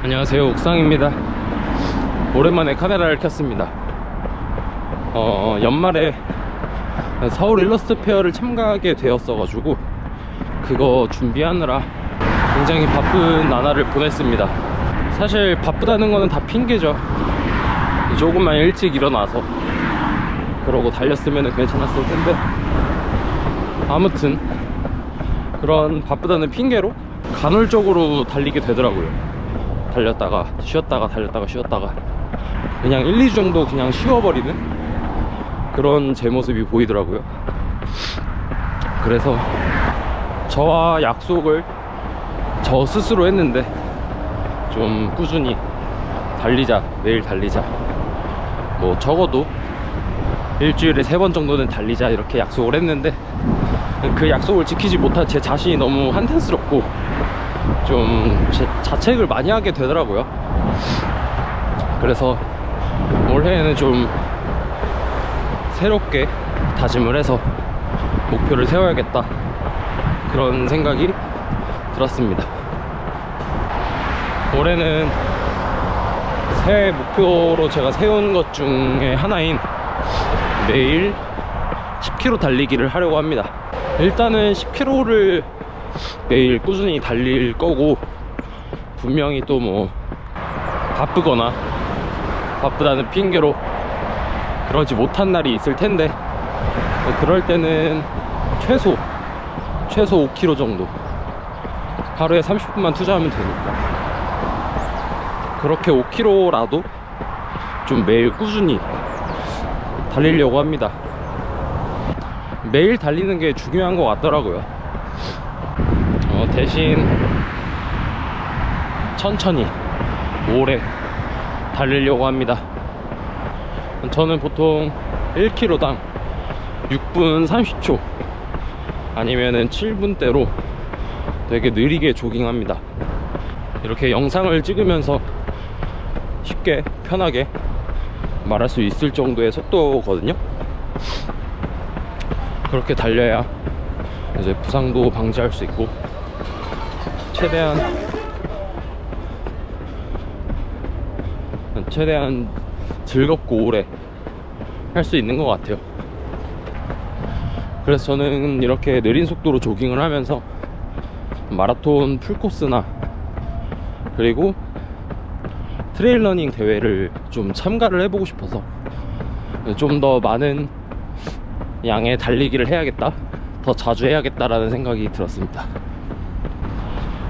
안녕하세요. 옥상입니다. 오랜만에 카메라를 켰습니다. 어, 연말에 서울 일러스트 페어를 참가하게 되었어 가지고 그거 준비하느라 굉장히 바쁜 나날을 보냈습니다. 사실 바쁘다는 거는 다 핑계죠. 조금만 일찍 일어나서 그러고 달렸으면 괜찮았을 텐데. 아무튼 그런 바쁘다는 핑계로 간헐적으로 달리게 되더라고요 달렸다가 쉬었다가 달렸다가 쉬었다가. 그냥 1, 2주 정도 그냥 쉬어버리는 그런 제 모습이 보이더라고요. 그래서 저와 약속을 저 스스로 했는데 좀 꾸준히 달리자 매일 달리자. 뭐 적어도 일주일에 세 번 정도는 달리자 이렇게 약속을 했는데 그 약속을 지키지 못한 제 자신이 너무 한탄스럽고 좀 제, 자책을 많이 하게 되더라고요. 그래서 올해에는 좀 새롭게 다짐을 해서 목표를 세워야겠다 그런 생각이 들었습니다. 올해는 새해 목표로 제가 세운 것 중에 하나인 매일 10km 달리기를 하려고 합니다. 일단은 10km를 매일 꾸준히 달릴 거고 분명히 또 뭐 바쁘거나 바쁘다는 핑계로 그러지 못한 날이 있을 텐데 그럴 때는 최소 최소 5km 정도 하루에 30분만 투자하면 되니까. 그렇게 5km라도 좀 매일 꾸준히 달리려고 합니다. 매일 달리는 게 중요한 것 같더라고요. 어, 대신 천천히 오래 달리려고 합니다. 저는 보통 1km당 6분 30초 아니면은 7분대로 되게 느리게 조깅합니다. 이렇게 영상을 찍으면서 쉽게 편하게 말할 수 있을 정도의 속도거든요. 그렇게 달려야 이제 부상도 방지할 수 있고 최대한 최대한 즐겁고 오래 할 수 있는 것 같아요. 그래서 저는 이렇게 느린 속도로 조깅을 하면서 마라톤 풀코스나 그리고 트레일러닝 대회를 좀 참가를 해보고 싶어서 좀 더 많은 양의 달리기를 해야겠다 더 자주 해야겠다라는 생각이 들었습니다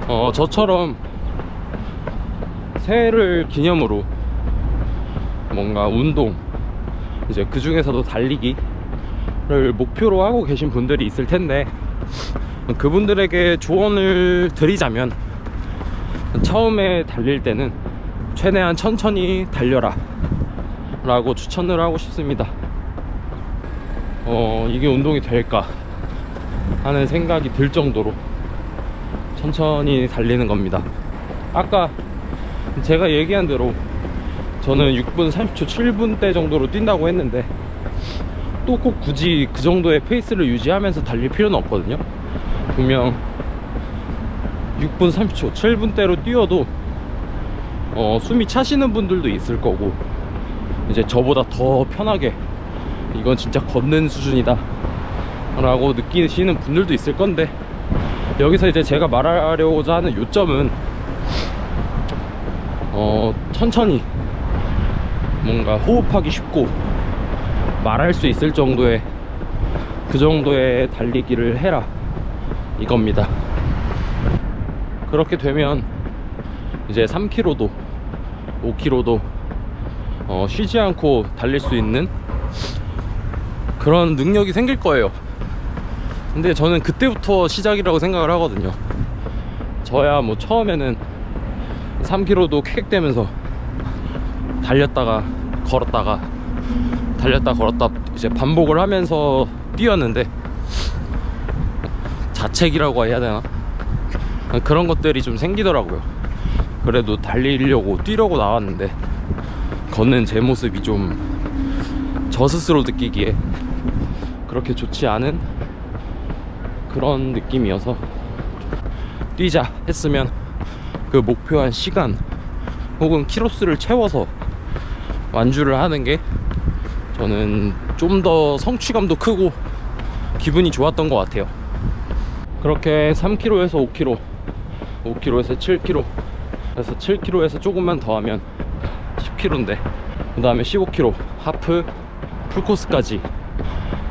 어 저처럼 새해를 기념으로 뭔가 운동 이제 그 중에서도 달리기를 목표로 하고 계신 분들이 있을 텐데 그분들에게 조언을 드리자면 처음에 달릴 때는 최대한 천천히 달려라 라고 추천을 하고 싶습니다. 어 이게 운동이 될까 하는 생각이 들 정도로 천천히 달리는 겁니다. 아까 제가 얘기한 대로 저는 6분 30초 7분대 정도로 뛴다고 했는데 또 꼭 굳이 그 정도의 페이스를 유지하면서 달릴 필요는 없거든요. 분명 6분 30초 7분대로 뛰어도 어, 숨이 차시는 분들도 있을 거고 이제 저보다 더 편하게 이건 진짜 걷는 수준이다 라고 느끼시는 분들도 있을 건데 여기서 이제 제가 말하려고자 하는 요점은 어, 천천히 뭔가 호흡하기 쉽고 말할 수 있을 정도의 그 정도의 달리기를 해라. 이겁니다. 그렇게 되면 이제 3km도 5km도 어, 쉬지 않고 달릴 수 있는 그런 능력이 생길 거예요 근데 저는 그때부터 시작이라고 생각을 하거든요. 저야 뭐 처음에는 3km도 킥킥대면서 달렸다가 걸었다가 달렸다 걸었다 이제 반복을 하면서 뛰었는데 자책이라고 해야 되나? 그런 것들이 좀 생기더라고요. 그래도 달리려고 뛰려고 나왔는데 걷는 제 모습이 좀 저 스스로 느끼기에 그렇게 좋지 않은 그런 느낌이어서 뛰자 했으면 그 목표한 시간 혹은 키로수를 채워서 완주를 하는 게 저는 좀 더 성취감도 크고 기분이 좋았던 것 같아요. 그렇게 3km에서 5km, 5km에서 7km, 그래서 7km에서 조금만 더 하면 10km인데, 그 다음에 15km, 하프, 풀코스까지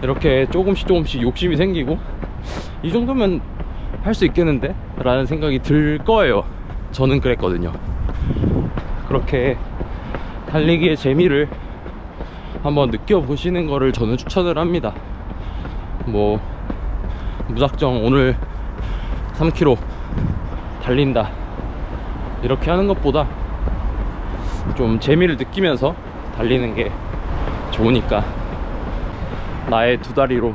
이렇게 조금씩 조금씩 욕심이 생기고, 이 정도면 할 수 있겠는데? 라는 생각이 들 거예요. 저는 그랬거든요. 그렇게 달리기의 재미를 한번 느껴보시는 거를 저는 추천을 합니다. 뭐, 무작정 오늘 3km 달린다. 이렇게 하는 것보다 좀 재미를 느끼면서 달리는 게 좋으니까 나의 두 다리로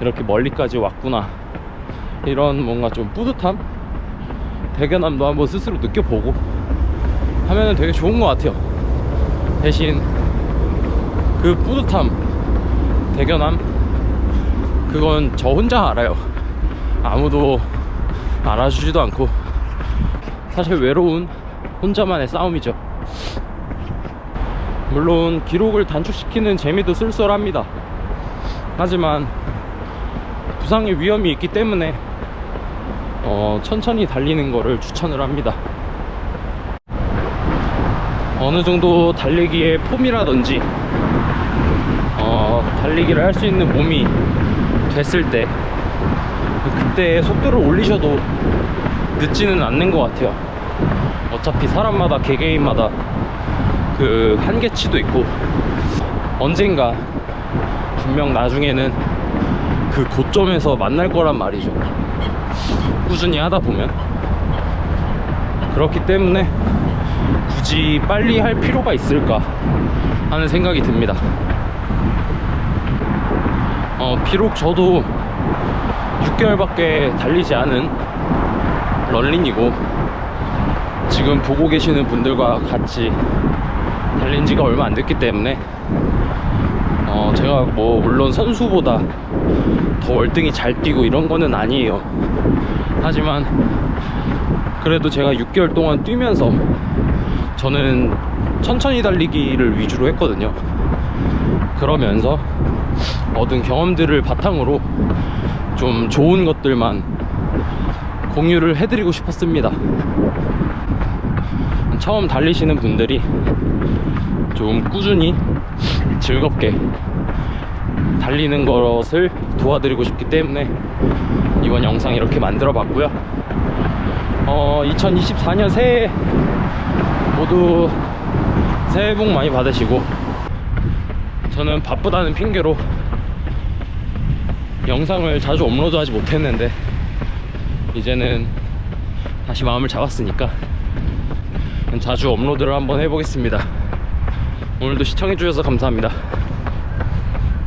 이렇게 멀리까지 왔구나. 이런 뭔가 좀 뿌듯함? 대견함도 한번 스스로 느껴보고 하면은 되게 좋은 것 같아요. 대신 그 뿌듯함, 대견함, 그건 저 혼자 알아요. 아무도 알아주지도 않고 사실 외로운 혼자만의 싸움이죠. 물론 기록을 단축시키는 재미도 쏠쏠합니다. 하지만 부상의 위험이 있기 때문에 어, 천천히 달리는 거를 추천을 합니다. 어느 정도 달리기의 폼이라든지 어, 달리기를 할 수 있는 몸이 됐을 때 그때 속도를 올리셔도 늦지는 않는 것 같아요. 어차피 사람마다 개개인마다 그 한계치도 있고 언젠가 분명 나중에는 그 고점에서 만날 거란 말이죠. 꾸준히 하다 보면 그렇기 때문에 굳이 빨리 할 필요가 있을까 하는 생각이 듭니다. 어, 비록 저도 6개월밖에 달리지 않은 런린이고 지금 보고 계시는 분들과 같이 달린 지가 얼마 안 됐기 때문에 어, 제가 뭐 물론 선수보다 더 월등히 잘 뛰고 이런 거는 아니에요. 하지만 그래도 제가 6개월 동안 뛰면서 저는 천천히 달리기를 위주로 했거든요. 그러면서 얻은 경험들을 바탕으로 좀 좋은 것들만 공유를 해드리고 싶었습니다. 처음 달리시는 분들이 좀 꾸준히 즐겁게 달리는 것을 도와드리고 싶기 때문에 이번 영상 이렇게 만들어 봤고요. 어, 2024년 새해 모두 새해 복 많이 받으시고 저는 바쁘다는 핑계로 영상을 자주 업로드하지 못했는데 이제는 다시 마음을 잡았으니까 자주 업로드를 한번 해보겠습니다. 오늘도 시청해주셔서 감사합니다.